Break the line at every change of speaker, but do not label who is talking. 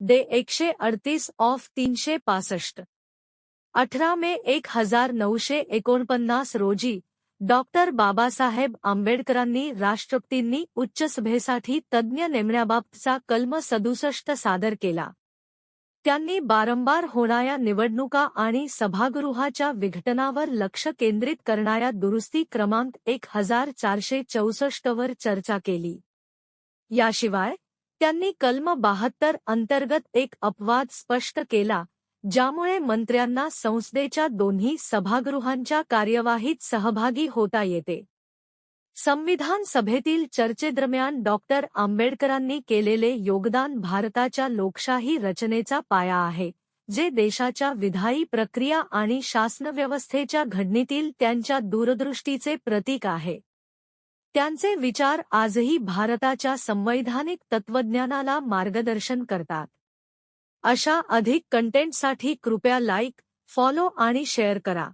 Day एकशे अडतीस of तीनशे पासष्ट. अठरा मे एक हजार नऊशे एकोणपन्नास रोजी डॉक्टर बाबासाहेब आंबेडकरांनी राष्ट्रपतींनी उच्चसभेसाठी तज्ज्ञ नेमण्याबाबतचा कलम सदुसष्ट सादर केला. त्यांनी बारंबार होणाऱ्या निवडणुका आणि सभागृहाच्या विघटनावर लक्ष केंद्रित करणाऱ्या दुरुस्ती क्रमांक एक हजार चारशे चौसष्टवर चर्चा केली. याशिवाय त्यांनी कलम बहात्तर अंतर्गत एक अपवाद स्पष्ट केला ज्यामुळे मंत्र्यांना संसदेच्या दोन्ही सभागृहांच्या कार्यवाहीत सहभागी होता येते. संविधान सभेतील चर्चेदरम्यान डॉक्टर आंबेडकरांनी केलेले योगदान भारताच्या लोकशाही रचनेचा पाया आहे जे देशाच्या विधायी प्रक्रिया आणि शासनव्यवस्थेच्या घडणीतील त्यांच्या दूरदृष्टीचे प्रतीक आहे. त्यांचे विचार आजही भारताच्या संवैधानिक तत्त्वज्ञानाला मार्गदर्शन करतात. अशा अधिक कंटेंटसाठी कृपया लाईक फॉलो आणि शेअर करा.